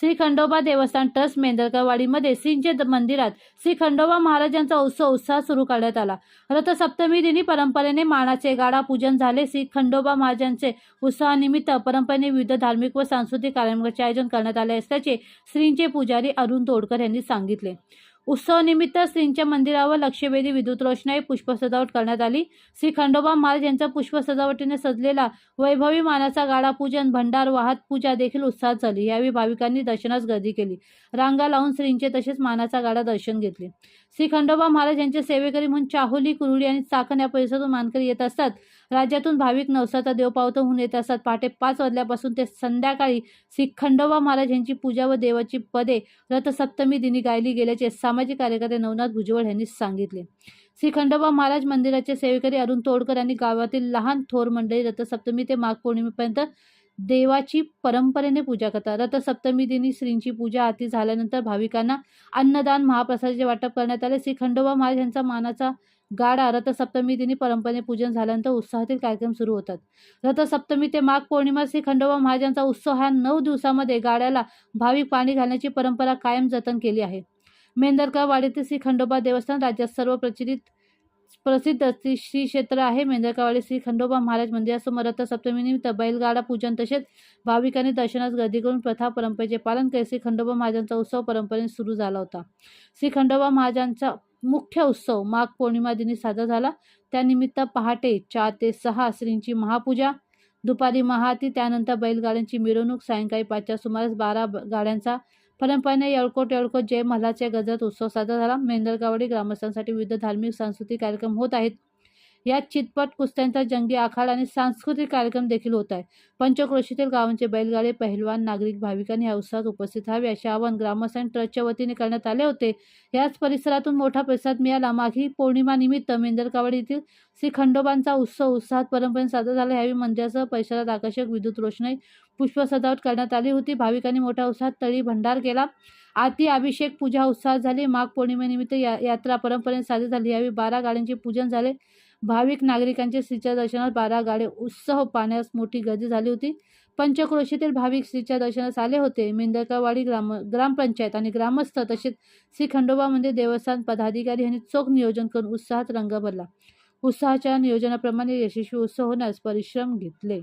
श्री खंडोबा देवस्थान ट्रस्ट मेंदरकरवाडीमध्ये श्रींचे मंदिरात श्री खंडोबा महाराजांचा उत्सव उत्साह सुरू करण्यात आला. रथसप्तमी दिनी परंपरेने मानाचे गाडा पूजन झाले. श्री खंडोबा महाराजांचे उत्साहानिमित्त परंपरेने विविध धार्मिक व सांस्कृतिक कार्यक्रमाचे आयोजन करण्यात आले असल्याचे श्रींचे पुजारी अरुण तोडकर यांनी सांगितले. उत्सवानिमित्त श्रींच्या मंदिरावर लक्षवेधी विद्युत रोषणाई पुष्प सजावट करण्यात आली. श्री खंडोबा महाराज यांचा पुष्प सजावटीने सजलेला वैभवी मानाचा गाडा पूजन भंडार वाहत पूजा देखील उत्साहात झाली यावेळी भाविकांनी दर्शनास गर्दी केली. रांगा लावून श्रींचे तसेच मानाचा गाडा दर्शन घेतले. श्री खंडोबा महाराज यांचे सेवेकरी म्हणून चाहुली कुरुडी आणि चाकण या परिसरातून मानकरी येत असतात. राज्यातून भाविक नवसाचा देवपावतो होऊन येत असतात पहाटे पाच वाजल्यापासून ते संध्याकाळी श्री खंडोबा महाराज यांची पूजा व देवाची पदे रथसप्तमी दिनी गायली गेल्याचे सामाजिक कार्यकर्ते नवनाथ भुजबळ यांनी सांगितले. श्री खंडोबा महाराज मंदिराचे सेवेकरी अरुण तोडकर यांनी गावातील लहान थोर मंडळी रथसप्तमी ते माघ पौर्णिमेपर्यंत देवाची परंपरेने पूजा करतात. रथसप्तमी दिनी श्रींची पूजा आरती झाल्यानंतर भाविकांना अन्नदान महाप्रसादाचे वाटप करण्यात आले. श्री खंडोबा महाराज यांचा मानाचा गाडा रथसप्तमी दिनी परंपरेने पूजन झाल्यानंतर उत्साहातील कार्यक्रम सुरू होतात. रथसप्तमी ते माघ पौर्णिमा श्री खंडोबा महाराजांचा उत्सव हा नऊ दिवसामध्ये गाड्याला भाविक पाणी घालण्याची परंपरा कायम जतन केली आहे. मेंदरकावाडीतील श्री खंडोबा देवस्थान राज्यात सर्व प्रचलित प्रसिद्ध श्री श्री क्षेत्र आहे. मेंदरकावाडी श्री खंडोबा महाराज मंदिरासमोर रथसप्तमीनिमित्त बैलगाडा पूजन तसेच भाविकांनी दर्शनास गर्दी करून प्रथा परंपरेचे पालन करीत श्री खंडोबा महाराजांचा उत्सव परंपरेने सुरू झाला होता. श्री खंडोबा महाराजांचा मुख्य उत्सव माघ पौर्णिमा दिनी साजरा झाला. त्यानिमित्त पहाटे चार ते सहा श्रींची महापूजा. दुपारी महाआरती त्यानंतर बैलगाड्यांची मिरवणूक सायंकाळी पाचच्या सुमारास बारा गाड्यांचा परंपरेने येळकोट येळकोट जय मल्हारच्या गजरात उत्सव साजरा झाला. मेंदरगावडी ग्रामस्थांसाठी विविध धार्मिक सांस्कृतिक कार्यक्रम होत आहेत. यात चितपट कुस्त्यांचा जंगी आखाड आणि सांस्कृतिक कार्यक्रम देखील होत आहे पंचक्रोशीतील गावांचे बैलगाडे पहिलवान नागरिक भाविकांनी या उत्सवात उपस्थित व्हावे असे आवाहन ग्रामस्थांनी ट्रस्टच्या वतीने करण्यात आले होते. याच परिसरातून मोठा प्रसाद मिळाला. माघी पौर्णिमानिमित्त निमित्त येथील श्री खंडोबांचा उत्सव उत्साहात परंपरेने साजरा झाला. यावेळी मंदिरासह परिसरात आकर्षक विद्युत रोषणाई पुष्प सजावट करण्यात आली होती. भाविकांनी मोठ्या उत्साहात तळी भंडार केला. आरती अभिषेक पूजा उत्साहात झाली. माघ पौर्णिमेनिमित्त या यात्रा परंपरेने साजरी झाली. यावेळी बारा गाड्यांचे पूजन झाले. भाविक नागरिकांचे श्रीच्या दर्शनात बारा गाडे उत्सव पाहण्यास मोठी गर्दी झाली होती. पंचक्रोशीतील भाविक श्रीच्या दर्शनास आले होते. मेंदरकावाडी ग्राम ग्रामपंचायत आणि ग्रामस्थ तसेच श्री खंडोबा मंदिर देवस्थान पदाधिकारी यांनी चोख नियोजन करून उत्साहात रंग भरला. उत्साहाच्या नियोजनाप्रमाणे यशस्वी उत्सव होण्यास परिश्रम घेतले.